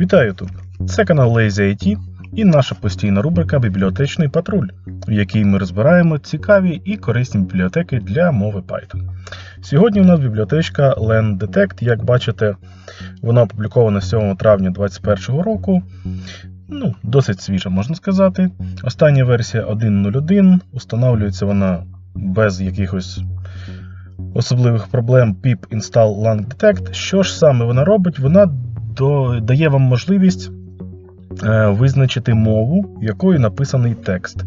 Вітаю тут! Це канал Lazy IT і наша постійна рубрика Бібліотечний патруль, в якій ми розбираємо цікаві і корисні бібліотеки для мови Python. Сьогодні у нас бібліотечка Land Detect. Як бачите, вона опублікована 7 травня 2021 року. Ну, досить свіжа, можна сказати. Остання версія 1.0.1. Установлюється вона без якихось особливих проблем pip install lang detect. Що ж саме вона робить? Вона дає вам можливість е, визначити мову, якою написаний текст.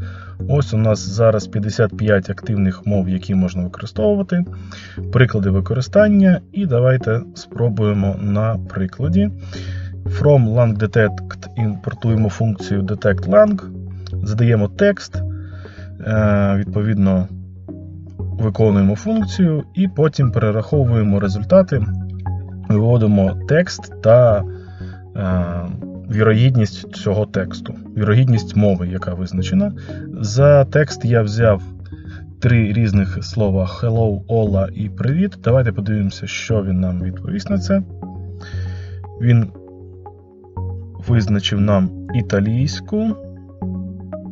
Ось у нас зараз 55 активних мов, які можна використовувати, приклади використання. І давайте спробуємо на прикладі. From lang detect імпортуємо функцію detect lang, задаємо текст, е, відповідно виконуємо функцію і потім перераховуємо результати, виводимо текст та е, вірогідність цього тексту, вірогідність мови, яка визначена. За текст я взяв три різних слова hello, ола і привіт. Давайте подивимося, що він нам відповість на це. Він визначив нам італійську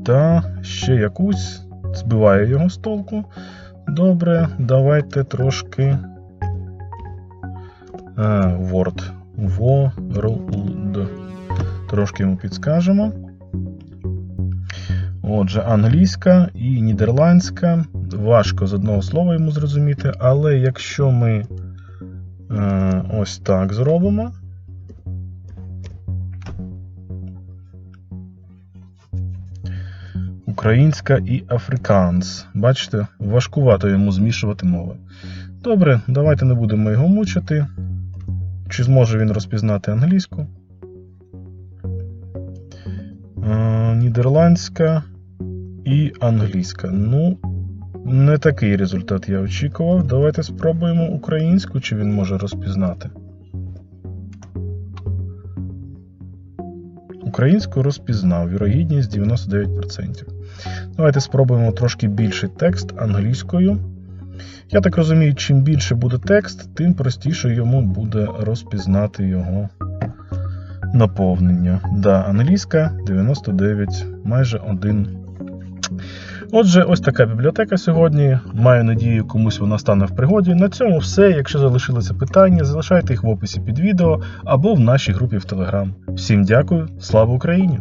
та ще якусь, збиває його з толку. Добре, давайте трошки. А, Word. World. Трошки йому підскажемо. Отже, англійська і нідерландська. Важко з одного слова йому зрозуміти, але якщо ми е, ось так зробимо. Українська і африканс. Бачите, важкувато йому змішувати мови. Добре, давайте не будемо його мучити. Чи зможе він розпізнати англійську? Е, Нідерландська і англійська. Ну, не такий результат я очікував. Давайте спробуємо українську, чи він може розпізнати. Українську розпізнав, вірогідність 99%. Давайте спробуємо трошки більший текст англійською. Я так розумію, чим більше буде текст, тим простіше йому буде розпізнати його наповнення. Да, англійська 99, майже 1. Отже, ось така бібліотека сьогодні. Маю надію, комусь вона стане в пригоді. На цьому все. Якщо залишилися питання, залишайте їх в описі під відео або в нашій групі в Telegram. Всім дякую, слава Україні!